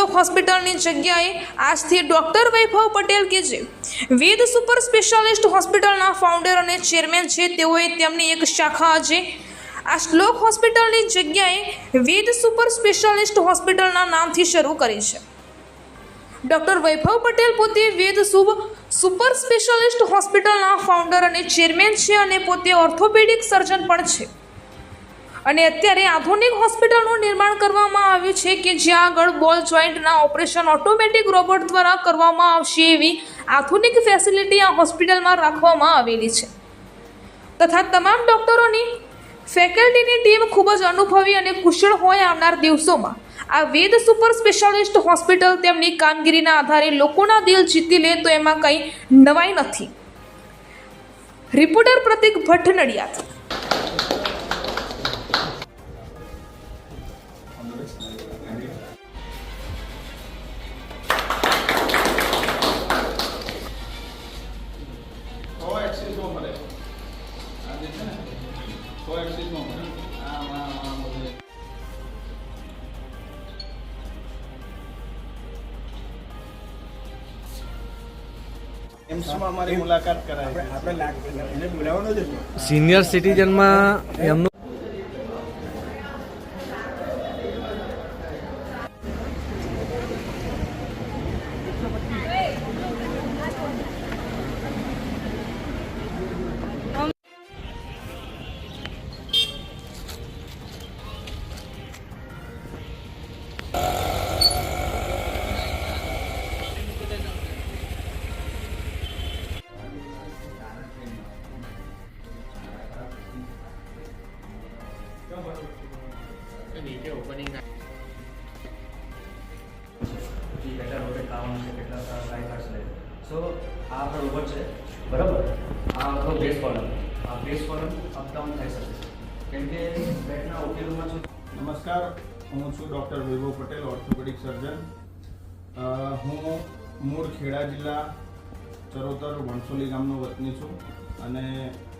શ્લોક હોસ્પિટલની જગ્યાએ આજથી ડૉક્ટર વૈભવ પટેલ કે જે વેદ સુપર સ્પેશિયાલિસ્ટ હોસ્પિટલના ફાઉન્ડર અને ચેરમેન છે, તેઓએ તેમની એક શાખા આજે આ શ્લોક હોસ્પિટલની જગ્યાએ વેદ સુપર સ્પેશિયાલિસ્ટ હોસ્પિટલના નામથી શરૂ કરી છે. ડૉક્ટર વૈભવ પટેલ પોતે વેદ સુબ સુપર સ્પેશિયાલિસ્ટ હોસ્પિટલના ફાઉન્ડર અને ચેરમેન છે અને પોતે ઓર્થોપેડિક સર્જન પણ છે. અને અત્યારે આધુનિક હોસ્પિટલનું નિર્માણ કરવામાં આવ્યું છે કે જ્યાં આગળ બોલ જોઈન્ટના ઓપરેશન ઓટોમેટિક રોબોટ દ્વારા કરવામાં આવશે એવી આધુનિક ફેસિલિટી આ હોસ્પિટલમાં રાખવામાં આવેલી છે. તથા તમામ ડૉક્ટરોની ફેકલ્ટીની ટીમ ખૂબ જ અનુભવી અને કુશળ હોય આવનાર દિવસોમાં આ વેદ સુપર સ્પેશિયાલિસ્ટ હોસ્પિટલ તેમની કામગીરીના આધારે લોકોના દિલ જીતી લે તો એમાં કંઈ નવાઈ નથી. રિપોર્ટર પ્રતિક ભટ્ટ નડિયાદ એમ્સમાં મુલાકાત કરાવી આપણે બોલાવવાનો જ સિનિયર સિટીઝનમાં એમનું સો આ આપણો રોબોટ છે. બરાબર? આ આપણો બેઝ કોલમ આ બેઝ કોલમ અપડાઉન થઈ શકે છે. કેમ કે પેટના ઓકેલુમાં છું. નમસ્કાર. હું છું doctor Vaibhav Patel orthopaedic surgeon હું મૂળ ખેડા જિલ્લા ચરોતર વણસોલી ગામનો વતની છું અને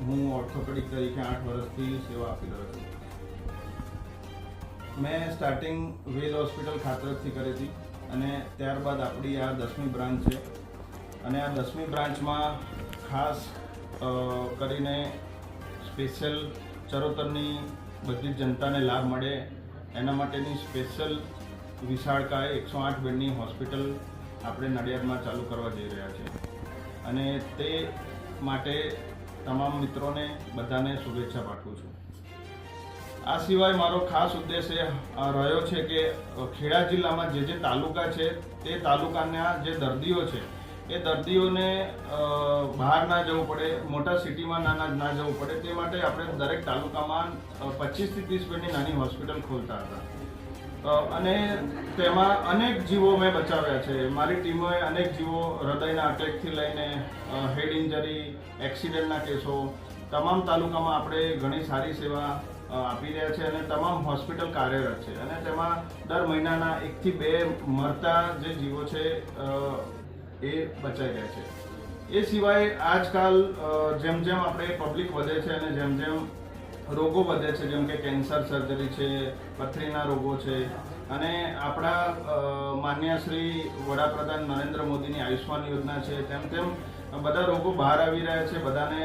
હું ઓર્થોપેડિક તરીકે આઠ વર્ષથી સેવા આપી રહ્યો છું. મેં સ્ટાર્ટિંગ વેલ હોસ્પિટલ ખાતરથી કરી હતી. અને ત્યારબાદ આપણી આ દસમી બ્રાન્ચ છે. અને આ દસમી બ્રાન્ચમાં ખાસ કરીને સ્પેશિયલ ચરોતરની બધી જનતાને લાભ મળે. એના માટેની સ્પેશિયલ વિશાળકાય એકસો આઠ બેડની હોસ્પિટલ આપણે નડિયાદમાં ચાલુ કરવા જઈ રહ્યા છે અને તે માટે તમામ મિત્રોને બધાને શુભેચ્છા પાઠવું છું. આ સિવાય મારો ખાસ ઉદ્દેશ એ રહ્યો છે કે ખેડા જિલ્લામાં જે જે તાલુકા છે, તે તાલુકાના જે દર્દીઓ છે, એ દર્દીઓને બહાર ના જવું પડે, મોટા સિટીમાં નાના, ના- જવું પડે, તે માટે આપણે દરેક તાલુકામાં પચીસથી ત્રીસ બેડની નાની હોસ્પિટલ ખોલતા હતા. અને તેમાં અનેક જીવો મેં બચાવ્યા છે. મારી ટીમોએ અનેક જીવો હૃદયના અટેકથી લઈને હેડ ઇન્જરી, એક્સિડન્ટના કેસો, તમામ તાલુકામાં આપણે ઘણી સારી સેવા આપી રહ્યા છે અને તમામ હોસ્પિટલ કાર્યરત છે. અને તેમાં દર મહિનાના એકથી બે મરતા જે જીવો છે એ બચાઈ રહ્યા છે. એ સિવાય આજકાલ જેમ જેમ આપણે પબ્લિક વધે છે અને જેમ જેમ રોગો વધે છે, જેમ કે કેન્સર સર્જરી છે, પથરીના રોગો છે, અને આપણા માન્ય શ્રી વડાપ્રધાન નરેન્દ્ર મોદીની આયુષ્માન યોજના છે, તેમ તેમ બધા રોગો બહાર આવી રહ્યા છે, બધાને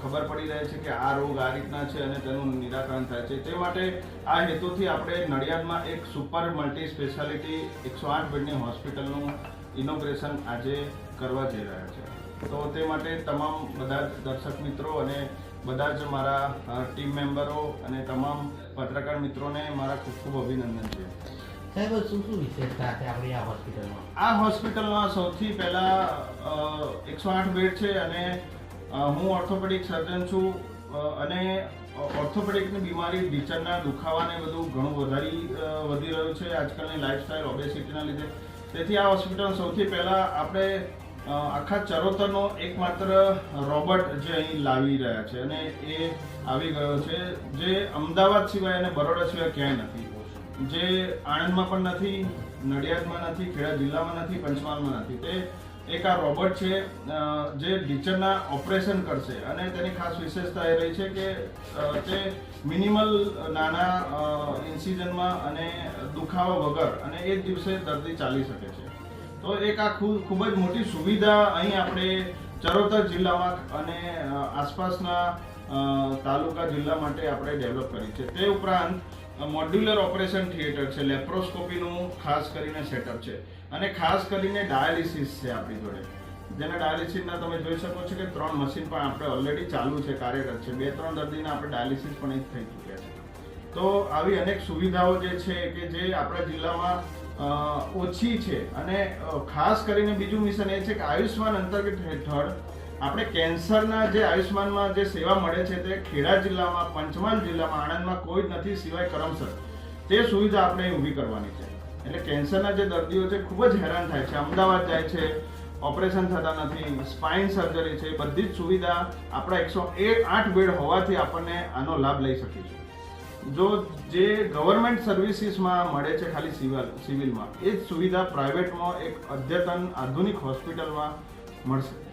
ખબર પડી રહી છે કે આ રોગ આ રીતના છે અને તેનું નિરાકરણ થાય છે. તે માટે આ હેતુથી આપણે નડિયાદમાં એક સુપર મલ્ટી સ્પેશિયાલિટી એકસો આઠ બેડની હોસ્પિટલનું ઇનોગ્રેશન આજે કરવા જઈ રહ્યા છે. તો તે માટે તમામ બધા દર્શક મિત્રો અને બધા જ મારા ટીમ મેમ્બરો અને તમામ પત્રકાર મિત્રોને મારા ખૂબ ખૂબ અભિનંદન છે. સાહેબ, શું શું વિશેષતા છે આપણી આ હોસ્પિટલમાં? આ હોસ્પિટલમાં સૌથી પહેલા એકસો આઠ બેડ છે અને હું ઓર્થોપેડિક સર્જન છું અને ઓર્થોપેડિકની બીમારી ઢીચરના દુખાવાને બધું ઘણું વધારી વધી રહ્યું છે, આજકાલની લાઈફસ્ટાઈલ ઓબેસિટીના લીધે. તેથી આ હોસ્પિટલ સૌથી પહેલાં આપણે આખા ચરોતરનો એકમાત્ર રોબોટ જે અહીં લાવી રહ્યા છે અને એ આવી ગયો છે, જે અમદાવાદ સિવાય અને બરોડા સિવાય ક્યાંય નથી. જે આણંદમાં પણ નથી, નડિયાદમાં નથી, ખેડા જિલ્લામાં નથી, પંચમહાલમાં નથી. તે એક આ રોબોટ છે જે ટીચરના ઓપરેશન કરશે. અને તેની ખાસ વિશેષતા એ રહી છે કે તે મિનિમલ નાના ઇન્સિઝનમાં અને દુખાવા વગર અને એ જ દિવસે દર્દી ચાલી શકે છે. તો એક આ ખૂબ જ મોટી સુવિધા અહીં આપણે ચરોતર જિલ્લામાં અને આસપાસના તાલુકા જિલ્લા માટે આપણે ડેવલપ કરી છે. તે ઉપરાંત મોડ્યુલર ઓપરેશન થિયેટર છે લેપ્રોસ્કોપીનું ખાસ કરીને સેટઅપ છે. અને ખાસ કરીને ડાયાલિસિસ છે આપણી જોડે. જેના ડાયાલિસિસના તમે જોઈ શકો છો કે ત્રણ મશીન પણ આપણે ઓલરેડી ચાલુ છે, કાર્યરત છે. બે, ત્રણ દર્દીના આપણે ડાયાલિસિસ પણ થઈ ચૂક્યા છે. તો આવી અનેક સુવિધાઓ જે છે કે જે આપણા જિલ્લામાં ઓછી છે. અને ખાસ કરીને બીજું મિશન એ છે કે આયુષ્માન અંતર્ગત હેઠળ આપણે કેન્સરના જે આયુષ્માનમાં જે સેવા મળે છે તે ખેડા જિલ્લામાં, પંચમહાલ જિલ્લામાં, આણંદમાં કોઈ જ નથી સિવાય કરમસર. તે સુવિધા આપણે ઊભી કરવાની છે. એટલે કેન્સરના જે દર્દીઓ છે, ખૂબ જ હેરાન થાય છે. અમદાવાદ જાય છે, ઓપરેશન થતા નથી, સ્પાઇન સર્જરી છે, બધી જ સુવિધા આપણા એકસો એક આઠ બેડ હોવાથી આપણને આનો લાભ લઈ શકીશું જો જે ગવર્મેન્ટ સર્વિસીસમાં મળે છે ખાલી સિવિલ, સિવિલમાં, એ જ સુવિધા પ્રાઇવેટમાં એક અદ્યતન આધુનિક હોસ્પિટલમાં મળશે.